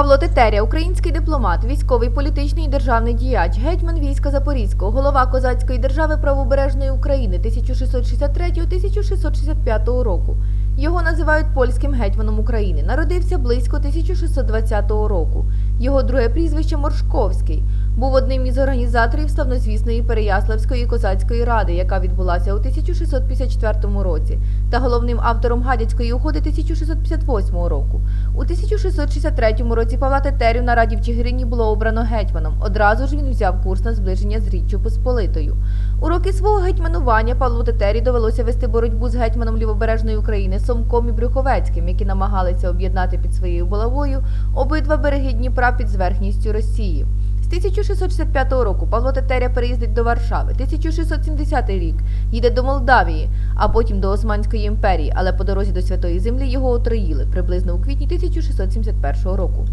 Павло Тетеря, український дипломат, військовий політичний і державний діяч, гетьман війська Запорізького, голова козацької держави правобережної України 1663-1665 року. Його називають польським гетьманом України. Народився близько 1620 року. Його друге прізвище Моршковський. Був одним із організаторів славнозвісної Переяславської козацької ради, яка відбулася у 1654 році, та головним автором Гадяцької угоди 1658 року. У 1663 році Павла Тетерю на раді в Чигирині було обрано гетьманом. Одразу ж він взяв курс на зближення з Річчю Посполитою. У роки свого гетьманування Павлу Тетері довелося вести боротьбу з гетьманом Лівобережної України Сомком і Брюховецьким, які намагалися об'єднати під своєю булавою обидва береги Дніпра під зверхністю Росії. З 1665 року Павло Тетеря переїздить до Варшави. 1670 рік їде до Молдавії, а потім до Османської імперії, але по дорозі до Святої Землі його отруїли приблизно у квітні 1671 року.